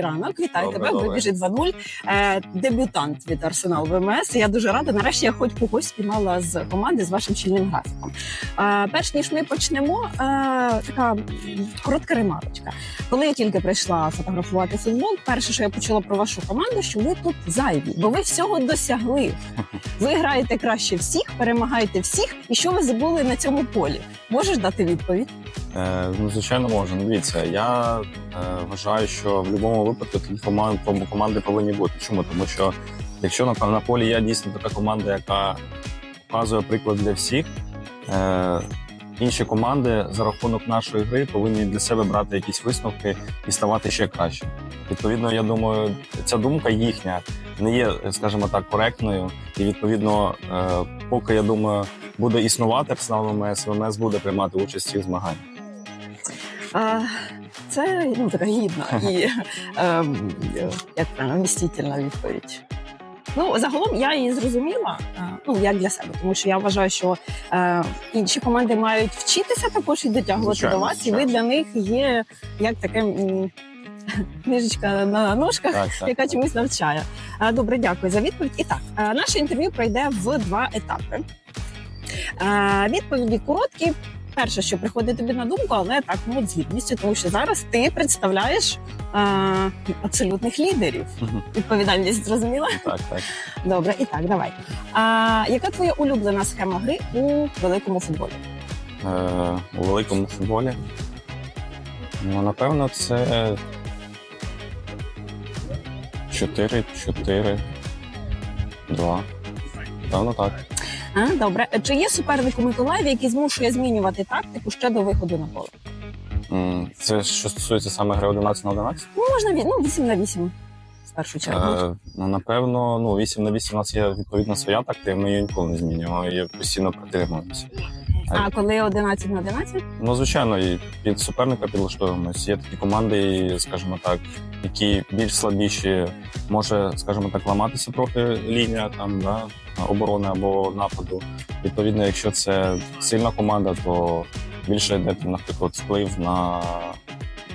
ранок. Вітаю Добре, тебе. добре. Вибіжить 2-0. Е, дебютант від Арсенал ВМС. Я дуже рада. Нарешті я хоч когось спіймала з команди з вашим щільним графіком. Е, перш ніж ми почнемо, е, така коротка ремарочка. Коли я тільки прийшла фотографувати футбол, перше, що я почула про вашу команду, що ви тут зайві, бо ви всього досягли. Ви граєте краще всіх, перемагаєте всіх. І що ви забули на цьому полі? Можеш дати відповідь? Е, ну, звичайно, можу. Ну, дивіться, я е, вважаю, що в будь-якому випадку такі команди, повинні бути. Чому? Тому що якщо на, на полі я дійсно така команда, яка показує приклад для всіх, е, інші команди за рахунок нашої гри повинні для себе брати якісь висновки і ставати ще краще. Відповідно, я думаю, ця думка їхня не є, скажімо так, коректною. І відповідно, е, поки я думаю, буде існувати ВМС, ВМС буде приймати участь в цих змаганнях. А, Це ну така гідна і ем, як правильно, вмістительна відповідь. Ну загалом я її зрозуміла. е, Ну як для себе, тому що я вважаю, що е, інші команди мають вчитися також і дотягувати Звичайно, до вас, і ви для них є як таке м, книжечка на ножках. Так, так. яка чомусь навчає. Добре, дякую за відповідь. І так, е, наше інтерв'ю пройде в два етапи. Е, Відповіді короткі. Перше, що приходить тобі на думку, але так ну, от з гідністю, тому що зараз ти представляєш е, абсолютних лідерів. Відповідальність зрозуміла? Так, так. Добре, і так, давай. А, яка твоя улюблена схема гри у великому футболі? Е, у великому футболі. Ну, напевно, це 4, 4, 2. Певно, так. А, добре. Чи є суперник у Миколаєві, який змушує змінювати тактику ще до виходу на поле? М, Це що стосується саме гри 11 на 11? Ну, можна ві- ну, 8 на 8 в першу чергу. Е, ну, напевно, ну, 8 на 8 у нас є відповідна своя тактика, ми її ніколи не змінюємо і постійно притримуємося. А коли 11 на 11? Ну, звичайно, і під суперника підлаштовуємось. Є такі команди, скажімо так, які більш слабіші, може, скажімо так, ламатися трохи лінія там, да, оборони або нападу. Відповідно, якщо це сильна команда, то більше йде, наприклад, вплив на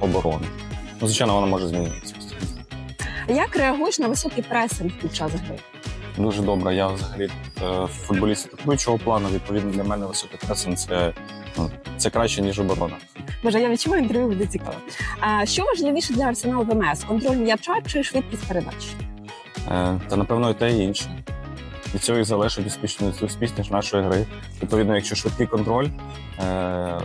оборону. Ну, звичайно, вона може змінитися. Як реагуєш на високий пресинг під час гри? Дуже добре. Я взагалі е, футболіст атакуючого плану. Відповідно, для мене високий пресинг це, ну, це краще, ніж оборона. Боже, я відчуваю інтерв'ю буде цікаво. А що важливіше для Арсенал ВМС? Контроль м'яча чи швидкість передач? Е, Та напевно і те, і інше. Від цього і залежить успішність, успішність нашої гри. Відповідно, якщо швидкий контроль е,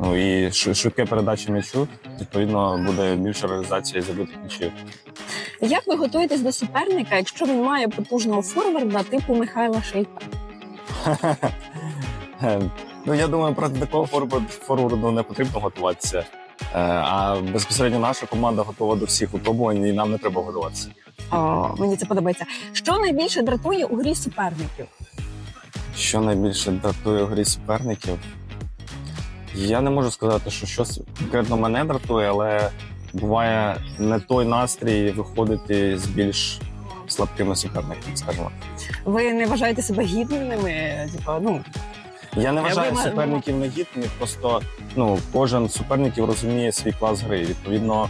ну, і шв- швидке передача м'ячу, відповідно буде більша реалізація забитих м'ячів. Як ви готуєтесь до суперника, якщо він має потужного форварда типу Михайла Шейка? Ну, я думаю, проти такого форварду, не потрібно готуватися. Е, А безпосередньо наша команда готова до всіх випробувань, і нам не треба готуватися. О, мені це подобається. Що найбільше дратує у грі суперників? Що найбільше дратує в грі суперників? Я не можу сказати, що щось конкретно мене дратує, але буває не той настрій виходити з більш слабкими суперниками, скажімо. Ви не вважаєте себе гідними? Типу, ну Я не вважаю ви суперників негідними, просто ну, кожен суперників розуміє свій клас гри. Відповідно,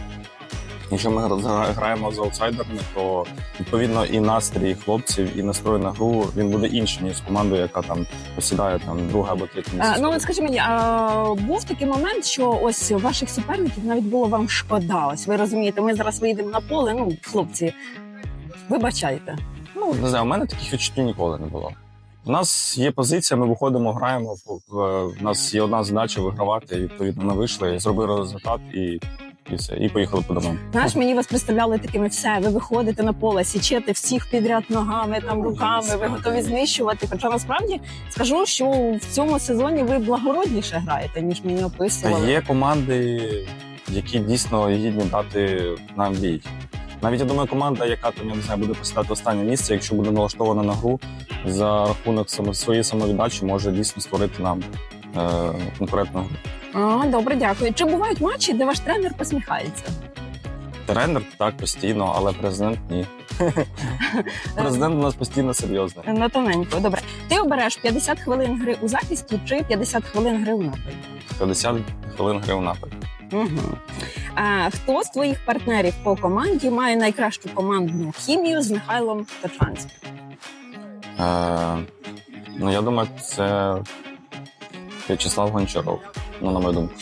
якщо ми граємо з аутсайдерами, то відповідно і настрій хлопців, і настрой на гру він буде інший, ніж командою, яка там посідає там друге або третє а, місце. ну от скажи мені, а, був такий момент, що ось ваших суперників навіть було вам шкода. Ось ви розумієте, ми зараз виїдемо на поле. Ну, хлопці, вибачайте. Ну, не знаю, у мене таких відчуттів ніколи не було. У нас є позиція, ми виходимо, граємо. У нас є одна задача вигравати. Відповідно, ми вийшли, зробили результат і, і все, і поїхали по домам. Знаєш, мені вас представляли такими все. Ви виходите на поле, січете всіх підряд ногами, там руками, ви готові знищувати. Хоча насправді скажу, що в цьому сезоні ви благородніше граєте, ніж мені описували. є команди, які дійсно гідні дати нам бій. Навіть я думаю, команда, яка там я не знаю, буде посідати останнє місце, якщо буде налаштована на гру за рахунок своєї самовіддачі, може дійсно створити нам е, конкурентну. А, добре, дякую. Чи бувають матчі, де ваш тренер посміхається? Тренер так постійно, але президент ні. Президент у нас постійно серйозний. На тоненько. Добре. Ти обереш 50 хвилин гри у захисті чи 50 хвилин гри у нападі? 50 хвилин гри у нападі. Угу. А, хто з твоїх партнерів по команді має найкращу командну хімію з Михайлом Тачанським? Е, ну, я думаю, це В'ячеслав Гончаров, ну, на мою думку.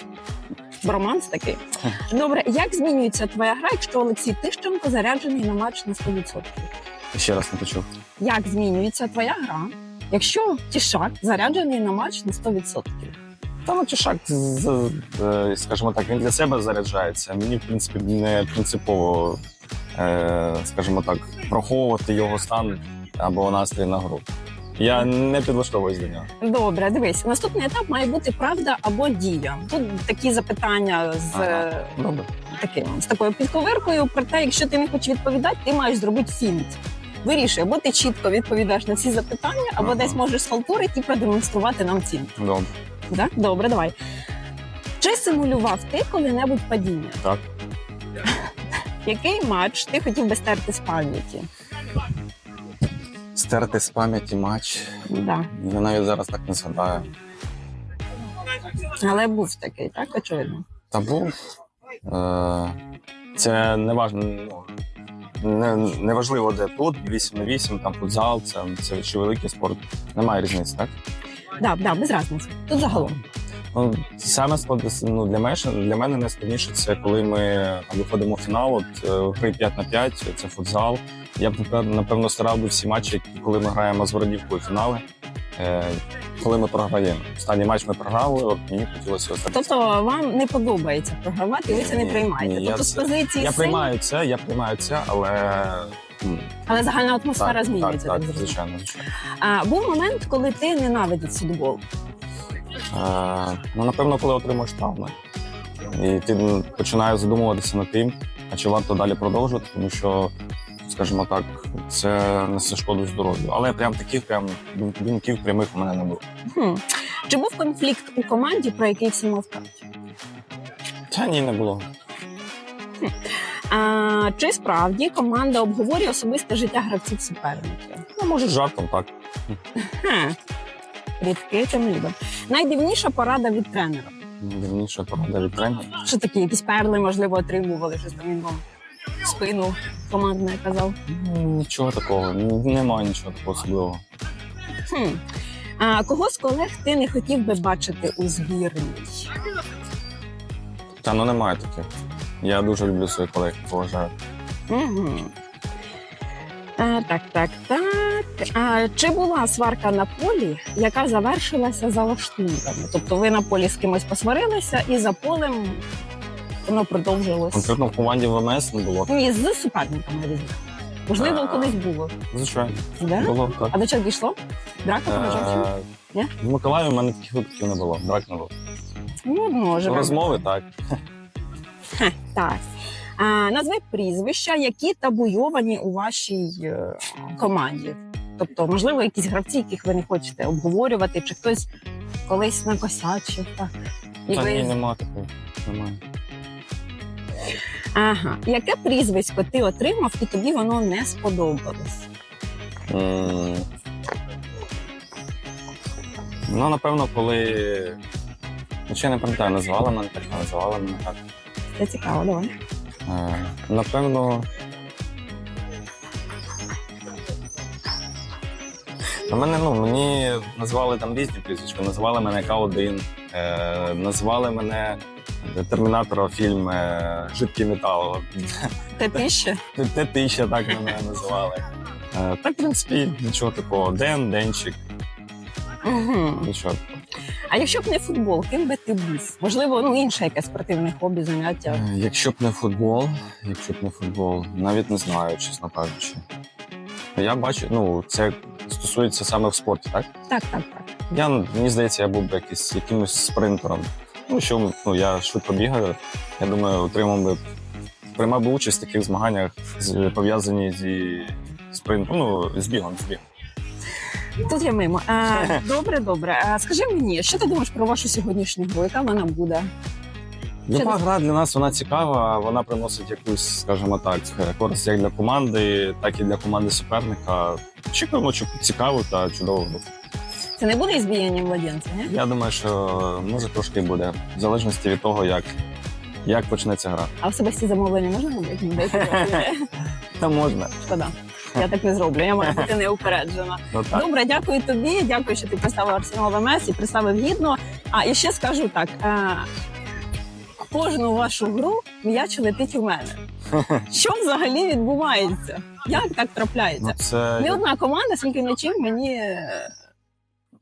Романс такий. Добре, як змінюється твоя гра, якщо Олексій Тищенко заряджений на матч на 100%? Ще раз не почув. Як змінюється твоя гра, якщо Тішак заряджений на матч на 100%? Та ну, Чешак, з- е, скажімо так, він для себе заряджається. Мені, в принципі, не принципово, е, скажімо так, проховувати його стан або настрій на гру. Я не підлаштовуюсь до нього. Добре, дивись, наступний етап має бути правда або дія. Тут такі запитання з Ага. е, Добре. таким з такою підковиркою. Проте, якщо ти не хочеш відповідати, ти маєш зробити фінт. Вирішуй, або ти чітко відповідаєш на ці запитання, або Ага. десь можеш схалтурити і продемонструвати нам фінт. Добре. Да? Добре, давай. Чи симулював ти коли-небудь падіння? Так. Який матч ти хотів би стерти з пам'яті? Стерти з пам'яті матч. Да. Я навіть зараз так не згадаю. Але був такий, так очевидно. Та був. Е, це не важливо, Ну, не, не важливо, де тут, 8 на 8, там футзал, це, це чи великий спорт. Немає різниці, так? Да, да, без разниці. Тут загалом. Ну, саме ну, для, мене, для мене найскладніше це коли ми виходимо в фінал, от е, гри 5 на 5, це футзал. Я б напевно, старав би всі матчі, коли ми граємо з Городівкою фінали. Е, коли ми програємо. Останній матч ми програли, от мені хотілося остати. Тобто вам не подобається програвати, ви це не приймаєте. ні, я тобто з позиції Я сил, приймаю це, я приймаю це, але але загальна атмосфера так, змінюється. так, Так, так, звичайно, звичайно. А був момент, коли ти ненавидів футбол. Ну, напевно, коли отримуєш травми. І ти починаєш задумуватися над тим, а чи варто далі продовжувати, тому що, скажімо так, це несе шкоду здоров'ю. Але прям таких прям думків прямих у мене не було. Хм. Чи був конфлікт у команді, про який всі мовчать? Та ні, не було. А, чи справді команда обговорює особисте життя гравців суперників? Ну, може, жартом, так. Хм. Рідки тим любим. Найдивніша порада від тренера. Дивніше порада від тренера. Що такі якісь перли, можливо, отримували щось там він вам в спину командне казав. Нічого такого, немає нічого такого особливого. Хм. А кого з колег ти не хотів би бачити у збірній? Та ну немає таких. Я дуже люблю своїх колег, поважаю. Угу. А, так, так, так. А, чи була сварка на полі, яка завершилася за лаштунками? Тобто ви на полі з кимось посварилися, і за полем воно продовжилось. Конкретно в команді ВМС не було. Ні, з суперниками різних. Можливо, А. колись було. Звичайно, Да? було так. А до чого дійшло? Драка? Е, Ні? В Миколаєві в мене таких випадків не було. Драк не було. Ну, може. Розмови так. Хе, Так. А, назви прізвища, які табуйовані у вашій е, команді. Тобто, можливо, якісь гравці, яких ви не хочете обговорювати, чи хтось колись накосячив. Так. І Та ви- ні, нема такого. Немає. Ага. Яке прізвисько ти отримав, і тобі воно не сподобалось? М. Ну, напевно, коли. Ну, ще не пам'ятаю, називали мене так, не називали мене так. Це цікаво, давай. Е, Напевно. На мене, ну, мені називали там різні прізвища. Називали мене К1, е, називали мене термінатора фільм е, Жидкий метал. Те ти ще? Те тища так мене називали. Е, так, в принципі, нічого такого. Ден, денчик, Угу. нічого. А якщо б не футбол, ким би ти був? Можливо, ну інше якесь спортивне хобі, заняття. Е, Якщо б не футбол, якщо б не футбол, навіть не знаю, чесно кажучи. Я бачу, ну, це стосується саме в спорті, так? Так, так, так. Я, мені здається, я був би якийсь, якимось спринтером. Ну, що ну, я швидко бігаю. Я думаю, отримав би, приймав би участь в таких змаганнях, пов'язані зі спринтом, ну, з бігом, з бігом. Тут я мимо. А, добре, добре. А, скажи мені, що ти думаєш про вашу сьогоднішню гру? Яка вона буде? Люба гра для нас вона цікава, вона приносить якусь, скажімо так, користь як для команди, так і для команди суперника. Очікуємо, цікаву та чудову гру. Це не буде ізбіяння младенця, ні? Я думаю, що може трошки буде, в залежності від того, як як почнеться гра. А особисті замовлення можна робити? Ну. Та можна. Шкода. Я так не зроблю, я маю бути неупереджена. Ну. Добре, дякую тобі. Дякую, що ти представив Арсенал ВМС і представив гідно. А і ще скажу так: е, кожну вашу гру м'яч летить у мене. Що взагалі відбувається? Як так трапляється? Ну, це Не одна команда, скільки м'ячів мені. е,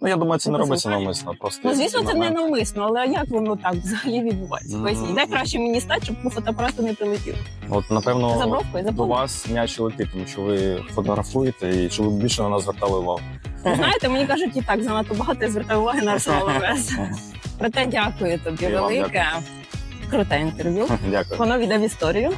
ну я думаю, це не робиться навмисно. Просто Ну, звісно, це не навмисно, але як воно так взагалі відбувається? Ну, Поясніть, де краще мені стати, щоб по фотоапарату не прилетів? От напевно За до вас м'яч летить, тому що ви фотографуєте і щоб ви більше на нас звертали увагу. Ви знаєте, мені кажуть, і так занадто багато я звертаю уваги на Арсенал. Проте дякую тобі велике. Круте інтерв'ю. Дякую. Воно віде історію.